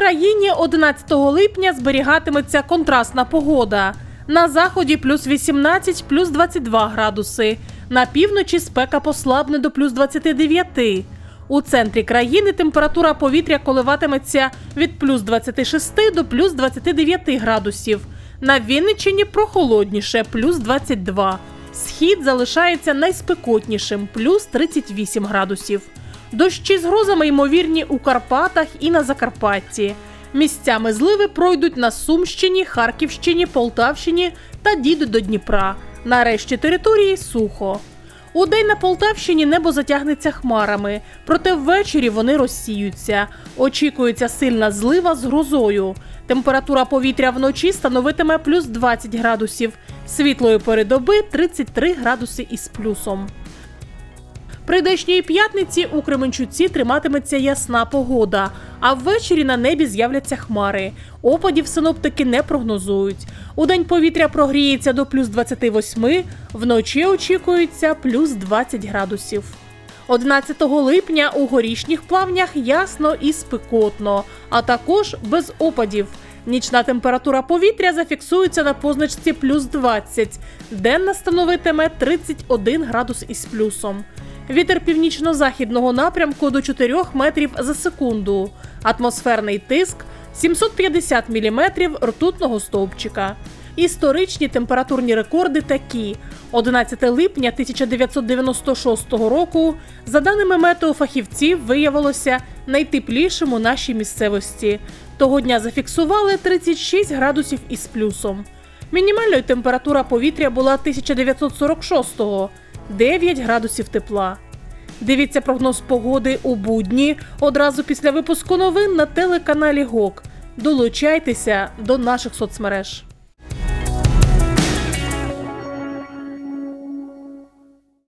Україні 11 липня зберігатиметься контрастна погода. На заході плюс 18, плюс 22 градуси. На півночі спека послабне до плюс 29. У центрі країни температура повітря коливатиметься від плюс 26 до плюс 29 градусів. На Вінниччині прохолодніше плюс 22. Схід залишається найспекотнішим плюс 38 градусів. Дощі з грозами ймовірні у Карпатах і на Закарпатті. Місцями зливи пройдуть на Сумщині, Харківщині, Полтавщині та дійдуть до Дніпра. На решті території сухо. Удень на Полтавщині небо затягнеться хмарами, проте ввечері вони розсіються. Очікується сильна злива з грозою. Температура повітря вночі становитиме плюс 20 градусів, світлої пори доби 33 градуси із плюсом. Прийдешньої п'ятниці у Кременчуці триматиметься ясна погода, а ввечері на небі з'являться хмари. Опадів синоптики не прогнозують. Удень повітря прогріється до плюс 28, вночі очікується плюс 20 градусів. 11 липня у горішніх плавнях ясно і спекотно, а також без опадів. Нічна температура повітря зафіксується на позначці плюс 20, денна становитиме 31 градус із плюсом. Вітер північно-західного напрямку до 4 метрів за секунду. Атмосферний тиск 750 міліметрів ртутного стовпчика. Історичні температурні рекорди такі: 11 липня 1996 року, за даними метеофахівців, виявилося найтеплішим у нашій місцевості. Того дня зафіксували 36 градусів із плюсом. Мінімальною температура повітря була 1946-го 9 градусів тепла. Дивіться прогноз погоди у будні одразу після випуску новин на телеканалі ГОК. Долучайтеся до наших соцмереж.